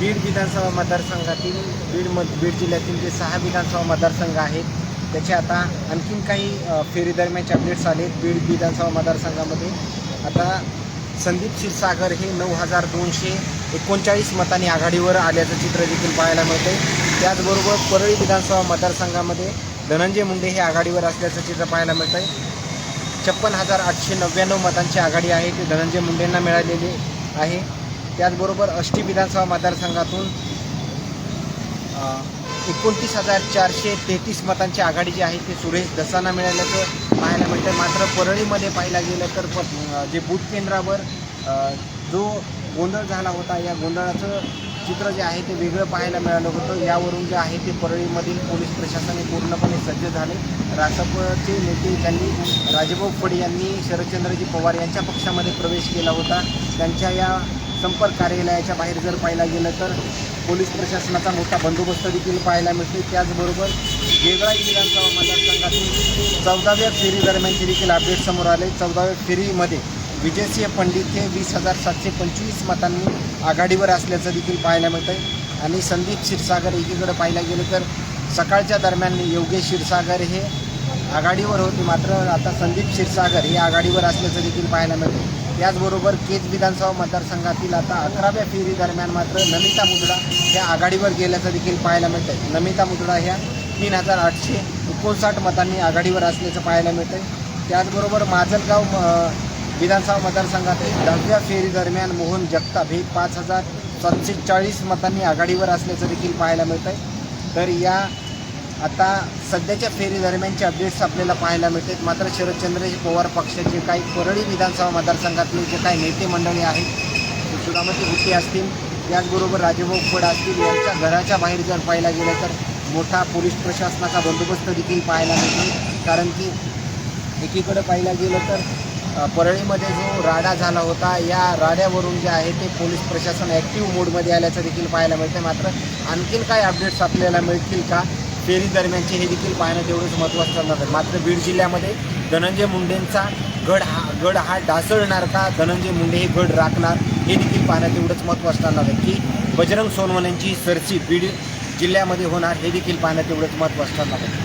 बीड विधानसभा मतदारसंघातील बीड म बीड जिल्ह्यातील जे सहा विधानसभा मतदारसंघ आहेत त्याचे आता आणखीन काही फेरीदरम्यानचे अपडेट्स आलेत बीड विधानसभा मतदारसंघामध्ये. आता संदीप क्षीरसागर हे नऊ हजार दोनशे एकोणचाळीस मतांनी आघाडीवर आल्याचं चित्र देखील पाहायला मिळते त्याचबरोबर परळी विधानसभा मतदारसंघामध्ये धनंजय मुंडे हे आघाडीवर असल्याचं चित्र पाहायला मिळतं आहे छप्पन हजार आठशे नव्याण्णव मतांची आघाडी आहे ती धनंजय मुंडेंना मिळालेली आहे. त्याचबरोबर अष्टी विधानसभा मतदारसंघातून एकोणतीस हजार चारशे तेहतीस मतांची आघाडी जी आहे ते सुरेश दसांना मिळाल्याचं पाहायला मिळतं मात्र परळीमध्ये पाहायला गेलं तर प जे बूथ केंद्रावर जो गोंधळ झाला होता या गोंधळाचं चित्र जे आहे ते वेगळं पाहायला मिळालं होतं. यावरून जे आहे ते परळीमधील पोलीस प्रशासन हे पूर्णपणे सज्ज झाले. रासपचे नेते ज्यांनी राजभाऊ फडे यांनी शरदचंद्रजी पवार यांच्या पक्षामध्ये प्रवेश केला होता त्यांच्या या संपर्क कार्यालयाच्या बाहेर जर पाहायला गेलं तर पोलीस प्रशासनाचा मोठा बंदोबस्त देखील पाहायला मिळतो त्याचबरोबर गेवराई विधानसभा मतदारसंघातील चौदाव्या फेरीदरम्यानचे देखील अपडेट समोर आले. चौदाव्या फेरीमध्ये विजयसिंह पंडित हे वीस हजार सातशे पंचवीस मतांनी आघाडीवर असल्याचं देखील पाहायला मिळतं आहे आणि संदीप क्षीरसागर एकीकडे पाहायला गेलं तर सकाळच्या दरम्यान योगेश क्षीरसागर हे आघाडीवर होती मात्र आता संदीप क्षीरसागर हे आघाडीवर असल्याचं देखील पाहायला मिळतं त्याचबरोबर केज विधानसभा मतदारसंघातील आता अकराव्या फेरी दरम्यान मात्र नमिता मुद्रा ह्या आघाडीवर गेल्याचं देखील पाहायला मिळतं आहे नमिता मुद्रा ह्या तीन हजार आठशे एकोणसाठ मतांनी आघाडीवर असल्याचं पाहायला मिळतं आहे त्याचबरोबर माजलगाव विधानसभा मतदारसंघातील दहाव्या फेरी दरम्यान मोहन जगताप हे पाच हजार सातशे चाळीस मतांनी आघाडीवर असल्याचं देखील पाहायला मिळतं आहे तर या आता सध्याच्या फेरी दरम्यानचे अपडेट्स आपल्याला पाहायला मिळतात. मात्र शरदचंद्रजी पवार पक्षाचे काही परळी विधानसभा मतदारसंघातले जे काही नेते मंडळी आहेत सुदामती गुट्टे म्हणजे असतील. त्याचबरोबर राजेभाऊ फड असतील. यांच्या घराच्या बाहेर जर पाहायला गेलं तर मोठा पोलीस प्रशासनाचा बंदोबस्त देखील पाहायला मिळतो. कारण की एकीकडं पाहायला गेलं तर परळीमध्ये जो राडा झाला होता या राड्यावरून जे आहे ते पोलीस प्रशासन ॲक्टिव्ह मोडमध्ये आल्याचं देखील पाहायला मिळतं मात्र आणखीन काय अपडेट्स आपल्याला मिळतील का? फेरी दरम्यानचे हे देखील पाहणं तेवढंच महत्त्वाचं ठरणार आहे. मात्र बीड जिल्ह्यामध्ये धनंजय मुंडेंचा गड हा गड हा ढासळणार का? धनंजय मुंडे हे गड राखणार? हे देखील पाहणं तेवढंच महत्त्वाचं ठरणार आहे की बजरंग सोनवण्यांची सरसी बीड जिल्ह्यामध्ये होणार हे देखील पाहणं तेवढंच महत्त्वाचं ठरणार आहे.